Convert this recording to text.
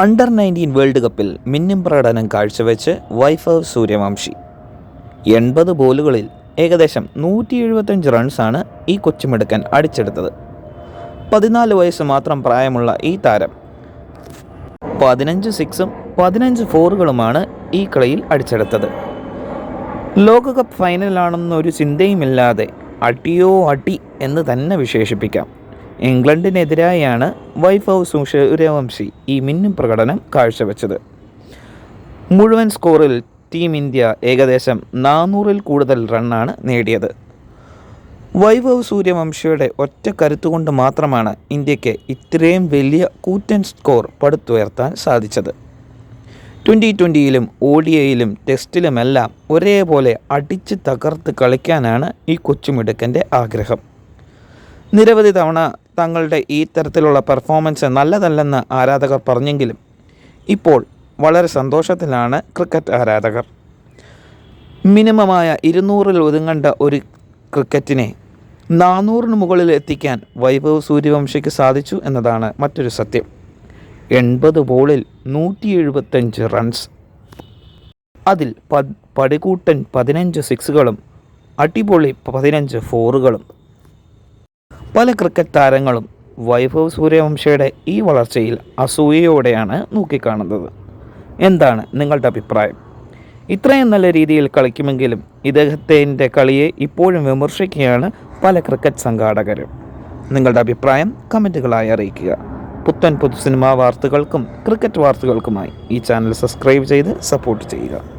Under nineteen world കപ്പിൽ മിന്നും പ്രകടനം കാഴ്ചവെച്ച് വൈഭവ് സൂര്യവംശി. എൺപത് ബോളുകളിൽ ഏകദേശം നൂറ്റി എഴുപത്തഞ്ച് റൺസാണ് ഈ കൊച്ചുമിടുക്കൻ അടിച്ചെടുത്തത്. പതിനാല് വയസ്സ് മാത്രം പ്രായമുള്ള ഈ താരം. പതിനഞ്ച് സിക്സും പതിനഞ്ച് ഫോറുകളുമാണ് ഈ കളിയിൽ അടിച്ചെടുത്തത്. ലോകകപ്പ് ഫൈനലാണെന്നൊരു ചിന്തയുമില്ലാതെ അടിയോ അടി എന്ന് തന്നെ വിശേഷിപ്പിക്കാം. ഇംഗ്ലണ്ടിനെതിരായാണ് വൈഭവ് സൂര്യവംശി ഈ മിന്നും പ്രകടനം കാഴ്ചവെച്ചത്. മുഴുവൻ സ്കോറിൽ ടീം ഇന്ത്യ ഏകദേശം നാനൂറിൽ കൂടുതൽ റണ്ണാണ് നേടിയത്. വൈഭവ് സൂര്യവംശിയുടെ ഒറ്റ കരുത്തുകൊണ്ട് മാത്രമാണ് ഇന്ത്യയ്ക്ക് ഇത്രയും വലിയ കൂറ്റൻ സ്കോർ പടുത്തുയർത്താൻ സാധിച്ചത്. ട്വന്റി ട്വന്റിയിലും ഒ ഡി ഐയിലും ടെസ്റ്റിലുമെല്ലാം ഒരേപോലെ അടിച്ച് തകർത്ത് കളിക്കാനാണ് ഈ കൊച്ചുമിടുക്കന്റെ ആഗ്രഹം. നിരവധി തവണ തങ്ങളുടെ ഈ തരത്തിലുള്ള പെർഫോമൻസ് നല്ലതല്ലെന്ന് ആരാധകർ പറഞ്ഞെങ്കിലും ഇപ്പോൾ വളരെ സന്തോഷത്തിലാണ് ക്രിക്കറ്റ് ആരാധകർ. മിനിമമായ ഇരുന്നൂറിൽ ഒതുങ്ങേണ്ട ഒരു ക്രിക്കറ്റിനെ നാനൂറിന് മുകളിൽ എത്തിക്കാൻ വൈഭവ് സൂര്യവംശിക്ക് സാധിച്ചു എന്നതാണ് മറ്റൊരു സത്യം. എൺപത് ബോളിൽ നൂറ്റി എഴുപത്തഞ്ച് റൺസ് അതിൽ പ പടികൂട്ടൻ പതിനഞ്ച് സിക്സുകളും അടിപൊളി പതിനഞ്ച് ഫോറുകളും പല ക്രിക്കറ്റ് താരങ്ങളും വൈഭവ് സൂര്യവംശയുടെ ഈ വളർച്ചയിൽ അസൂയയോടെയാണ് നോക്കിക്കാണുന്നത്. എന്താണ് നിങ്ങളുടെ അഭിപ്രായം? ഇത്രയും നല്ല രീതിയിൽ കളിക്കുമെങ്കിലും ഇദ്ദേഹത്തിന്റെ കളിയെ ഇപ്പോഴും വിമർശിക്കുകയാണ് പല ക്രിക്കറ്റ് സംഘാടകരും. നിങ്ങളുടെ അഭിപ്രായം കമന്റുകളായി അറിയിക്കുക. പുത്തൻ പുതു സിനിമാ വാർത്തകൾക്കും ക്രിക്കറ്റ് വാർത്തകൾക്കുമായി ഈ ചാനൽ സബ്സ്ക്രൈബ് ചെയ്ത് സപ്പോർട്ട് ചെയ്യുക.